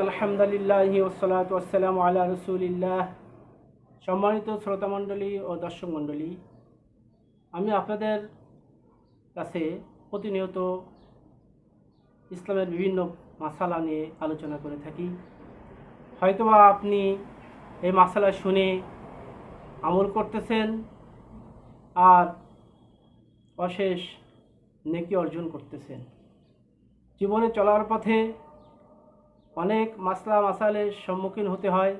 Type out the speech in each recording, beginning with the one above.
আলহামদুলিল্লাহ ওসলাত ওসালাম আল্লাহ রসুলিল্লাহ। সম্মানিত শ্রোতামণ্ডলী ও দর্শক মণ্ডলী আমি আপনাদের কাছে প্রতিনিয়ত ইসলামের বিভিন্ন মাসালা নিয়ে আলোচনা করে থাকি। হয়তোবা আপনি এই মাসালা শুনে আমল করতেছেন আর অশেষ নেকি অর্জন করতেছেন। জীবনে চলার পথে অনেক মাসলা মাসালের সম্মুখীন হতে হয়,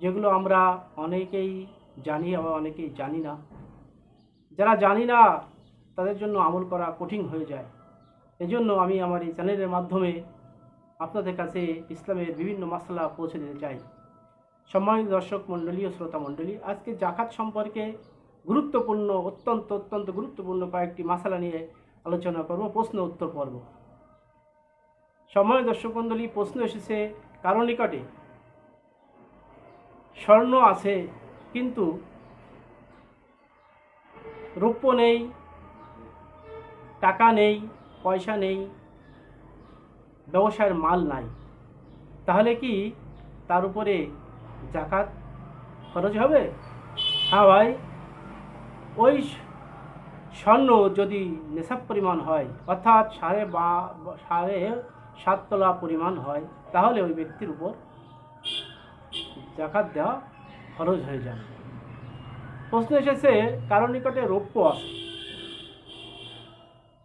যেগুলো আমরা অনেকেই জানি, আবার অনেকেই জানি না। যারা জানি না, তাদের জন্য আমল করা কঠিন হয়ে যায়। এজন্য আমি আমার এই চ্যানেলের মাধ্যমে আপনাদের কাছে ইসলামের বিভিন্ন মশলা পৌঁছে দিতে চাই। সম্মানিত দর্শক মণ্ডলী ও শ্রোতা মণ্ডলী, আজকে জাকাত সম্পর্কে গুরুত্বপূর্ণ, অত্যন্ত অত্যন্ত গুরুত্বপূর্ণ কয়েকটি মশলা নিয়ে আলোচনা করব, প্রশ্ন উত্তর পর্ব। সময় দর্শক মণ্ডলী, প্রশ্ন এসেছে কারও নিকটে? স্বর্ণ আছে, কিন্তু রৌপ্য নেই, টাকা নেই, পয়সা নেই ব্যবসায়ের মাল নাই। তাহলে কি তার উপরে জাকাত খরচ হবে? হ্যাঁ ভাই, ওই স্বর্ণ যদি নেশাব পরিমাণ হয়, অর্থাৎ সাড়ে বা, সাড়ে সাত তলা পরিমাণ হয়, তাহলে ওই ব্যক্তির উপর জাকাত দেওয়া খরচ হয়ে যাবে। প্রশ্ন এসেছে কারও নিকটে রৌপ্য আছে?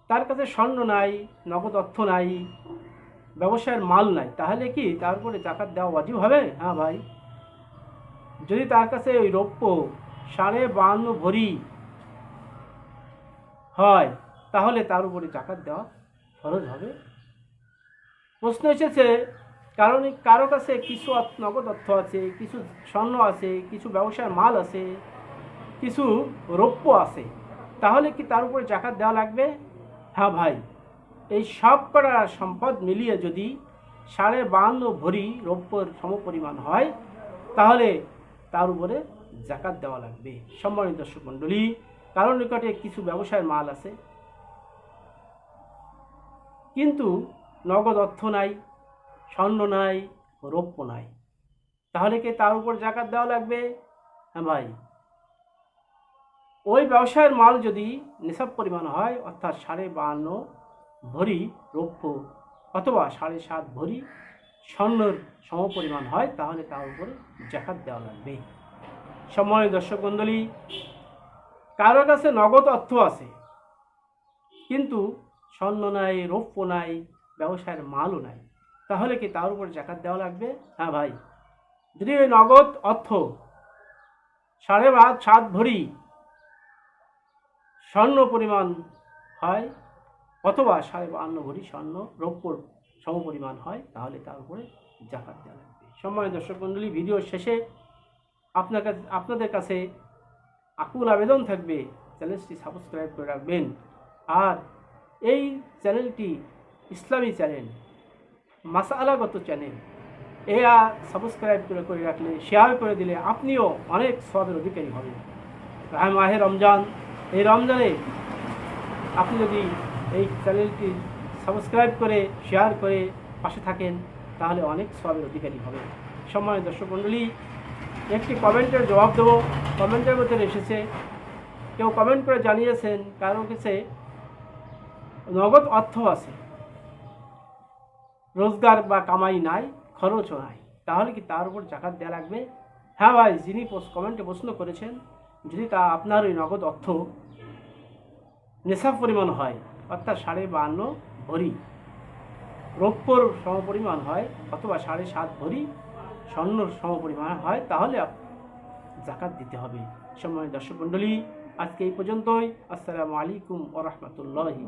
তার কাছে স্বর্ণ নাই, নগদ অর্থ নাই, ব্যবসায়ের মাল নাই, তাহলে কি তার উপরে জাকাত দেওয়া ওয়াজিব হবে? হ্যাঁ ভাই। যদি তার কাছে ওই রৌপ্য সাড়ে বাহান্ন ভরি হয়, তাহলে তার উপরে জাকাত দেওয়া খরচ হবে। প্রশ্ন এসেছে, কারণ কারও কাছে কিছু নগদ অর্থ আছে, কিছু স্বর্ণ আছে, কিছু ব্যবসার মাল আছে, কিছু রৌপ্য আছে, তাহলে কি তার উপরে জাকাত দেওয়া লাগবে? হ্যাঁ ভাই, এই সব কটা সম্পদ মিলিয়ে যদি সাড়ে বাহান্ন ভরি রৌপ্যর সমপরিমাণ হয়, তাহলে তার উপরে জাকাত দেওয়া লাগবে। সম্মানিত দর্শক মণ্ডলী কারণ নিকটে কিছু ব্যবসায়ের মাল আছে, কিন্তু নগদ অর্থ নাই, স্বর্ণ নাই, রৌপ্য নাই। তাহলে কি তার উপর জাকাত দেওয়া লাগবে? হ্যাঁ ভাই। ওই ব্যবসায়ের মাল যদি নেশাব পরিমাণ হয়, অর্থাৎ সাড়ে বাহান্ন ভরি রৌপ্য অথবা সাড়ে সাত ভরি স্বর্ণর সমপরিমাণ হয়, তাহলে তার উপরে জাকাত দেওয়া লাগবে। সময় দর্শক মণ্ডলী, কারও কাছে নগদ অর্থ আছে, কিন্তু স্বর্ণ নাই, রৌপ্য নাই ব্যবসায়ের মালও নাই। তাহলে কি তার উপর জাকাত দেওয়া লাগবে? হ্যাঁ ভাই। যদি ওই নগদ অর্থ। সাড়ে বা সাত ভরি স্বর্ণ পরিমাণ হয় অথবা সাড়ে বাহান্ন ভরি স্বর্ণ রৌপ্যর সমপরিমাণ হয়, তাহলে তার উপরে জাকাত দেওয়া লাগবে। সম্মানিত দর্শক মণ্ডলী ভিডিও শেষে আপনার কাছে, আপনাদের কাছে আকুল আবেদন থাকবে। চ্যানেলটি সাবস্ক্রাইব করে রাখবেন। আর এই চ্যানেলটি ইসলামী চ্যানেল, মাসালাগত চ্যানেল। এরা সাবস্ক্রাইব করে করে রাখলে শেয়ার করে দিলে আপনিও অনেক সবের অধিকারী হবেন। রায় মাহে রমজান, এই রমজানে আপনি যদি এই চ্যানেলটি সাবস্ক্রাইব করে শেয়ার করে পাশে থাকেন, তাহলে অনেক সবের অধিকারী হবে সম্মানিত দর্শক মণ্ডলী, একটি কমেন্টের জবাব দেবো। কমেন্টের মধ্যে এসেছে, কেউ কমেন্ট করে জানিয়েছেন, কারও কাছে নগদ অর্থ আছে। রোজগার বা কামাই নাই, খরচও নাই। তাহলে কি তার উপর জাকাত দেওয়া লাগবে? হ্যাঁ ভাই, যিনি কমেন্টে প্রশ্ন করেছেন, যদি তা আপনার ওই নগদ অর্থ নেশাব পরিমাণ হয়, অর্থাৎ সাড়ে বাহান্ন ভরি, রৌপ্যর সমপরিমাণ হয়, অথবা সাড়ে সাত ভরি স্বর্ণর সমপরিমাণ হয়, তাহলে জাকাত দিতে হবে। সময় দর্শক মণ্ডলী, আজকে এই পর্যন্তই। আসসালামু আলাইকুম ওরহমতুল্লাহি